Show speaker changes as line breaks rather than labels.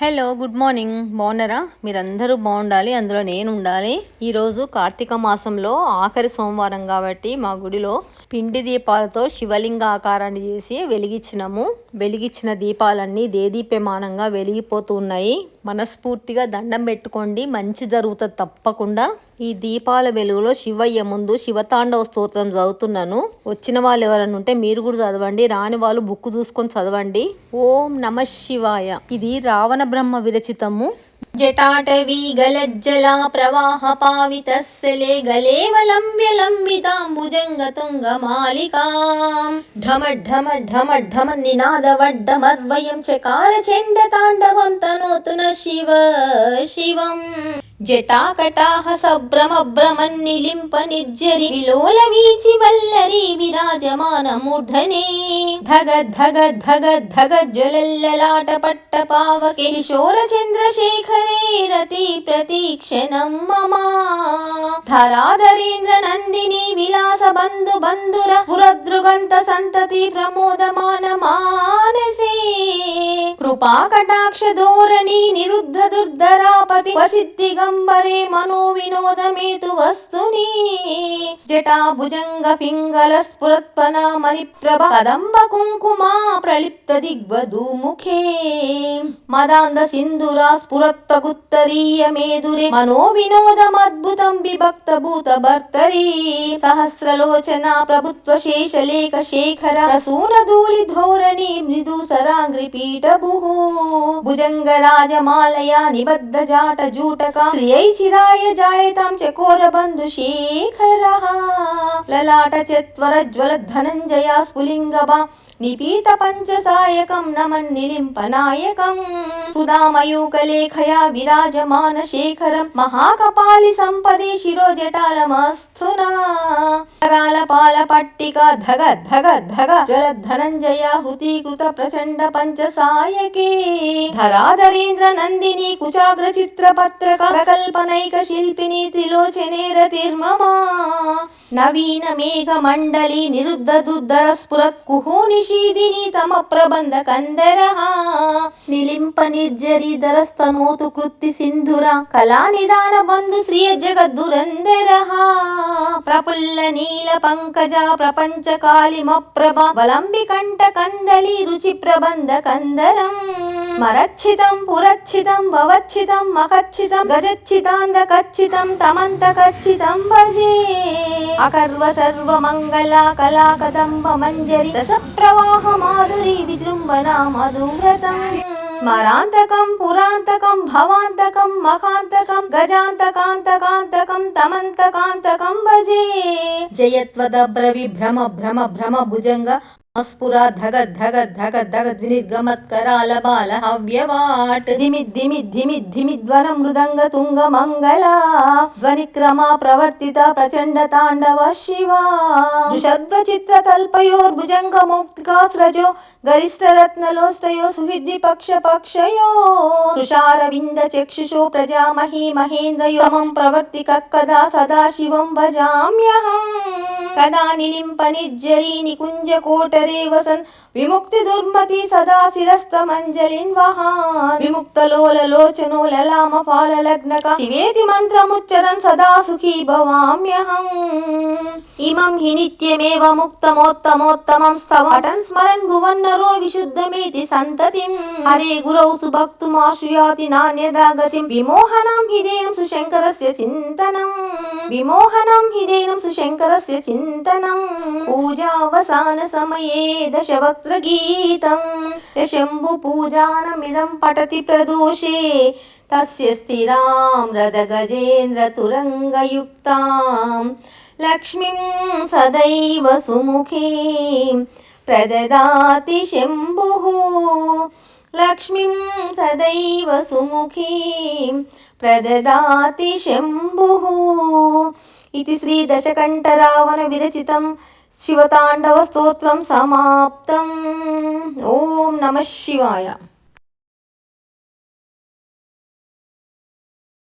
Hello good morning బాగున్నారా? మీరందరూ బాగుండాలి అందులో నేను ఉండాలి ఈరోజు కార్తీక మాసంలో ఆఖరి సోమవారం కాబట్టి మా గుడిలో పిండి దీపాలతో శివలింగ ఆకారాన్ని చేసి వెలిగించినాము. వెలిగించిన దీపాలన్నీ దేదీప్యమానంగా వెలిగిపోతూ ఉన్నాయి మనస్ఫూర్తిగా దండం పెట్టుకోండి. మంచి జరుగుతుంది తప్పకుండా. ఈ దీపాల వెలుగులో శివయ్య ముందు శివతాండవ స్తోత్రం చదువుతున్నాను. వచ్చిన వాళ్ళు ఎవరైనా ఉంటే మీరు కూడా చదవండి. రాని వాళ్ళు బుక్ చూసుకొని చదవండి. ఓం నమ శివాయ. ఇది రావణ బ్రహ్మ విరచితము. జటాటవీ గలజ్జలా ప్రవాహ పావితస్సలే గలేవలంబ్య లంబితాంబుజంగ తుంగ మాలికాం ఢమ ఢమ ఢమ ఢమ నినాదవడ్డమర్వయం జటాకటాహ సభ్రమభ్రమన్నిలింప నిర్జరి విలోల వీచి వల్లరి విరాజమాన మూర్ధనే. ధగ ధగ ధగ ధగ జ్వలల్లలాట పట్ట పావకే కిశోర చంద్రశేఖరే రతి ప్రతీక్షణం మమ. ధరాధరేంద్ర నందిని విలాస బంధు బంధుర పురద్రుగంత సంతతి ప్రమోదమాన మానసే. కృపాకటా ధోరణి నిరుద్ధ దుర్ధరాపతి క్వచిత్ దిగంబరే మనో వినోదమేతు వస్తుని. జటాభుజంగ పింగళ స్ఫురత్పన మణి ప్రభ కదంబ కుంకుమా ప్రలిప్త దిగ్వధూముఖే మదాంద సింధురా స్ఫురత్వగుత్తరీయ మేధురే. మనో వినోదమద్భుతం విభక్త భూత భర్తరీ. సహస్రలోచన ప్రభుత్వ శేషలేఖ శేఖర ప్రసూన ధూళి ధోరణి మృదు సరాంగ్రి పీఠభు భుజంగ రాజమాలయ నిబద్ధ జాట జూటక. శ్రియై చిరాయ జాయతాం చకోర బంధు శేఖర. లలాట చత్వర జ్వల ధనంజయ స్ఫులింగబా నిపీత పంచసాయకం నమన్నిలింపనాయకం సుధామయూకలేఖయా విరాజమాన శేఖరం మహాకపాలి సంపదే శిరోజటాలమస్తునా కరాల పాల పట్టిక ధగ ధగ ధగ జ్వల ధనంజయ హృతీకృత ప్రచండ పంచసాయకే. ధరాధరేంద్ర నందిని కుచాగ్ర చిత్ర పత్రక ప్రకల్పనైక శిల్పిని త్రిలోచనే రతిర్మమా నవీన మేఘ మండలి నిరుద్ధ దుద్దర స్ఫురత్ కుహు నిషీదిని తమ ప్రబంధ కందర నిలింప నిర్జరి ధరస్తనోతు కృత్తి సింధుర కళా నిదాన బంధు శ్రియ జగద్దురందర ప్రపుల్ల నీల పంకజ ప్రపంచ కాళిమ ప్రభ వలంబి కంఠ కందలి రుచి ప్రబంధ కందరం. స్మరచ్చితం పురచ్చితం భవచ్చితం మకచ్చితం గజచ్చితాంద కచ్చితం తమంత కచ్చితం భజే అకర్వ సర్వ మంగళ కళా కదంబ మంజరి రస ప్రవాహ మాధురి విజృంభణ మధువ్రతం. స్మరాంతకం పురాంతకం భవాంతకం మకాంతకం గజాంతకాంతకాంతకం తమంతకాంతకం భజే. జయత్వదభ్ర భ్రమ భ్రమ భ్రమ భుజంగ स्फुरा धगद् धगद् धगद् धगद् विनिर्गमत् करालबाल हव्यवाट् धिमि धिमि धिमि धिमि ज्वर मृदङ्ग तुङ्गमङ्गला ध्वनिक्रमा प्रवर्तिता प्रचण्ड ताण्डव शिवा दृषद्वचित्रतल्पयोर्भुजङ्गमुक्तिका स्रजो गरिष्ठरत्नलोष्टयो सुविद्विपक्षपक्षयो तुषारविन्दचक्षुषो प्रजामही महेन्द्रयो मम प्रवर्तिकः कदा सदा शिवं भजाम्यहम् మహేంద్రయో సమం ప్రవర్తి కదా నిలింప నిర్జరీ నికుంజ కోటరే వసన్ విముక్తి దుర్మతి సదా శిరస్తమంజలిన్ వహాన్ విముక్తలోల లోచనో లలామ పాల లగ్నక శివేతి మంత్రముచ్చరన్ సదా సుఖీ భవామ్యహం ఇమం హి నిత్యమేవ ముక్తమోత్తమోత్తమం స్తవటన్ స్మరన్ భువన్నరో విశుద్ధమేతి సంతతిం హరే గురౌ సుభక్తుమాశ్రుయాతి నాణ్యదా గతిం విమోహనం హిదేనం సుశంకరస్య చింతనం విమోహనం హిదేనం సుశంకరస్య చింతనం పూజావసాన సమయే దశవక్త్రగీతం శంభు పూజానమిదం పఠతి ప్రదోషే. తస్య స్థిరాం రథగజేంద్ర తురంగయుక్తాం. లక్ష్మీం సదైవ సుముఖే. ప్రదదాతి శంభుః. లక్ష్మీం సదైవ సుముఖీ. ప్రదదాతి శంభుః. ఇది శ్రీ దశకంఠరావణ విరచితం శివతాండవ స్తోత్రం సమాప్తం ఓం నమ శివాయ